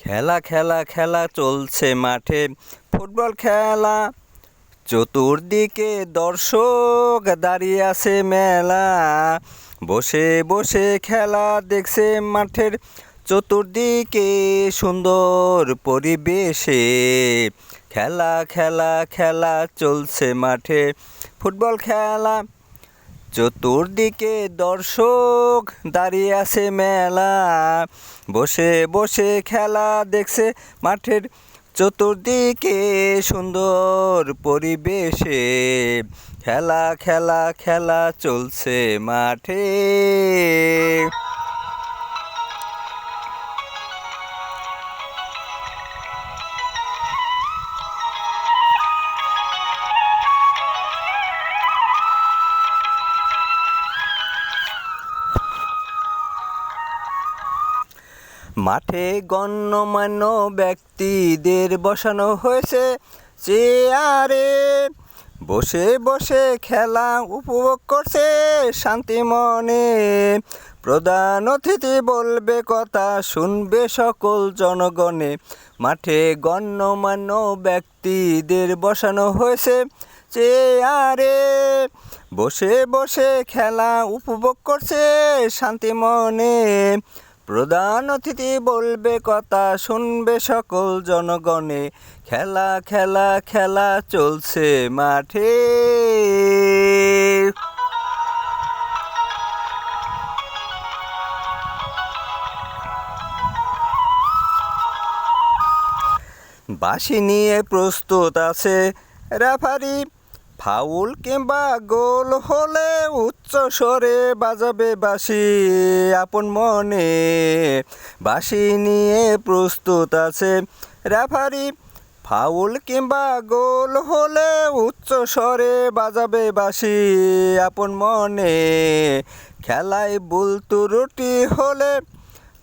খেলা খেলা খেলা চলছে মাঠে। ফুটবল খেলা, চতুর্দিকে দর্শক দাঁড়িয়ে আছে মেলা। বসে বসে খেলা দেখছে মাঠের চতুর্দিকে সুন্দর পরিবেশে। খেলা খেলা খেলা চলছে মাঠে। ফুটবল খেলা চতুর্দিকে দর্শক দাঁড়িয়ে আছে মেলা। বসে বসে খেলা দেখছে মাঠের চতুর্দিকে সুন্দর পরিবেশে। খেলা খেলা খেলা চলছে মাঠে। মাঠে গণ্যমান্য ব্যক্তিদের বসানো হয়েছে চেয়ারে। বসে বসে খেলা উপভোগ করছে শান্তি মনে। প্রধান অতিথি বলবে কথা, শুনবে সকল জনগণে। মাঠে গণ্যমান্য ব্যক্তিদের বসানো হয়েছে চেয়ারে। বসে বসে খেলা উপভোগ করছে শান্তি মনে। প্রধান অতিথি বলবে কথা, শুনবে সকল জনগণে। খেলা খেলা খেলা চলছে মাঠে। বাঁশি নিয়ে প্রস্তুত আছে রেফারি। ফাউল কিংবা গোল হলে উচ্চ স্বরে বাজাবে বাঁশি আপন মনে। বাঁশি নিয়ে প্রস্তুত আছে রেফারি। ফাউল কিংবা গোল হলে উচ্চ স্বরে বাজাবে বাঁশি আপন মনে। খেলায় বুল ত্রুটি হলে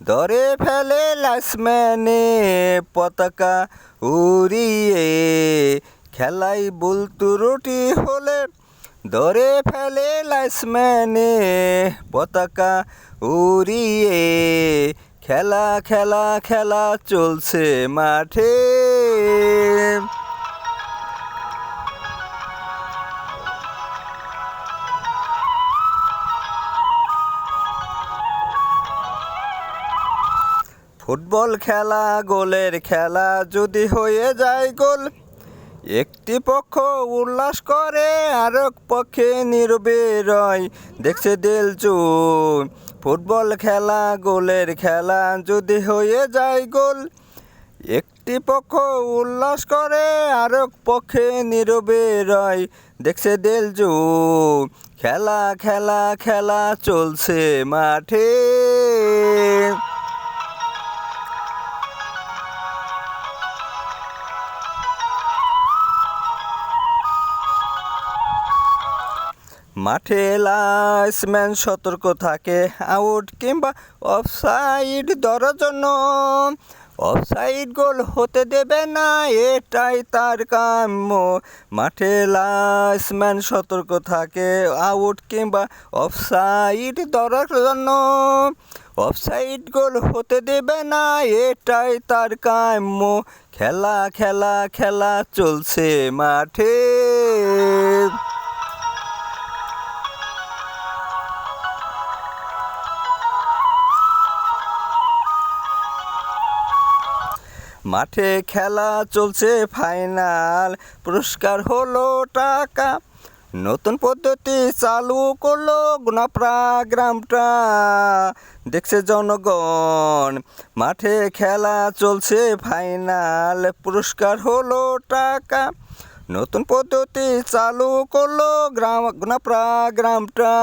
ধরে ফেলে লাসম্যানে পতাকা উড়িয়ে খেলাই বুল ত্রুটি হলে ধরে ফেলে লাইসম্যানে পতাকা উড়িয়ে। খেলা খেলা খেলা চলছে মাঠে। ফুটবল খেলা, গোলের খেলা যদি হয়ে যায় গোল একটি পক্ষ উল্লাস করে, আরেক পক্ষে নীরবে রয় দেখছে দিলচু ফুটবল খেলা, গোলের খেলা যদি হয়ে যায় গোল। একটি পক্ষ উল্লাস করে, আরেক পক্ষে নীরবে রয় দেখছে দিলজু খেলা খেলা খেলা চলছে মাঠে। মাঠে লাইসম্যান সতর্ক থাকে, আউট কিংবা অফসাইড ধরার জন্য। অফসাইড গোল হতে দেবে না, এটাই তার কাম্য। মাঠে লাইসম্যান সতর্ক থাকে, আউট কিংবা অফসাইড ধরার জন্য। অফসাইড গোল হতে দেবে না, এটাই তার কাম্য। খেলা খেলা খেলা চলছে মাঠে। মাঠে খেলা চলছে ফাইনাল। পুরস্কার হলো টাকা। নতুন পদ্ধতি চালু করল গুণাপ্রা গ্রামটা। দেখছে জনগণ, মাঠে খেলা চলছে ফাইনাল। পুরস্কার হলো টাকা। নতুন পদ্ধতি চালু করল গ্রাম গুণাপ্রা গ্রামটা।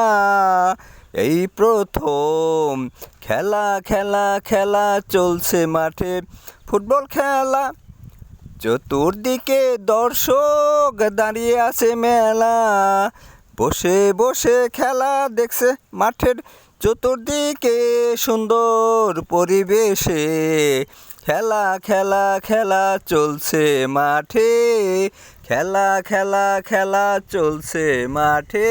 এই প্রথম খেলা খেলা খেলা চলছে মাঠে। ফুটবল খেলা, চতুর্দিকে দর্শক দাঁড়িয়ে আছে মেলা। বসে বসে খেলা দেখছে মাঠের চতুর্দিকে সুন্দর পরিবেশে। খেলা খেলা খেলা চলছে মাঠে। খেলা খেলা খেলা চলছে মাঠে।